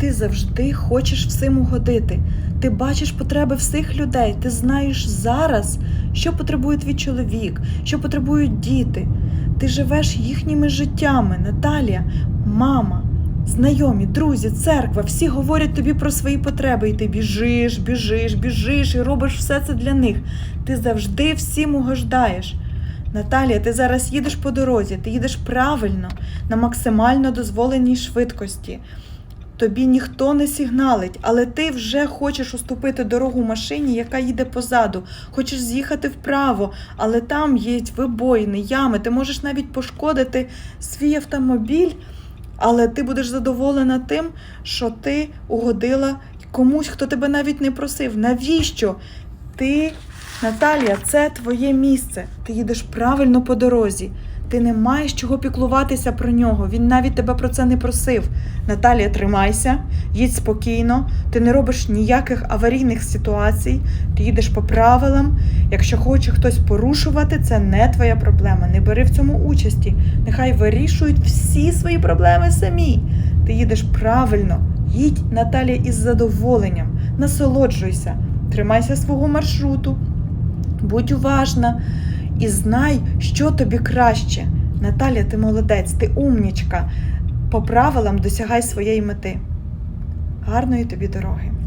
Ти завжди хочеш всім угодити. Ти бачиш потреби всіх людей. Ти знаєш зараз, що потребує твій чоловік, що потребують діти. Ти живеш їхніми життями, Наталія, мама, знайомі, друзі, церква. Всі говорять тобі про свої потреби, і ти біжиш, біжиш, біжиш і робиш все це для них. Ти завжди всім угождаєш. Наталія, ти зараз їдеш по дорозі, ти їдеш правильно, на максимально дозволеній швидкості. Тобі ніхто не сигналить, але ти вже хочеш уступити дорогу машині, яка їде позаду. Хочеш з'їхати вправо, але там є вибоїни, ями. Ти можеш навіть пошкодити свій автомобіль, але ти будеш задоволена тим, що ти угодила комусь, хто тебе навіть не просив. Навіщо? Ти, Наталія, це твоє місце. Ти їдеш правильно по дорозі. Ти не маєш чого піклуватися про нього. Він навіть тебе про це не просив. Наталія, тримайся, їдь спокійно, ти не робиш ніяких аварійних ситуацій, ти їдеш по правилам. Якщо хоче хтось порушувати, це не твоя проблема. Не бери в цьому участі. Нехай вирішують всі свої проблеми самі. Ти їдеш правильно, їдь, Наталія, із задоволенням, насолоджуйся, тримайся свого маршруту, будь уважна і знай, що тобі краще. Наталя, ти молодець, ти умнічка. По правилам досягай своєї мети. Гарної тобі дороги!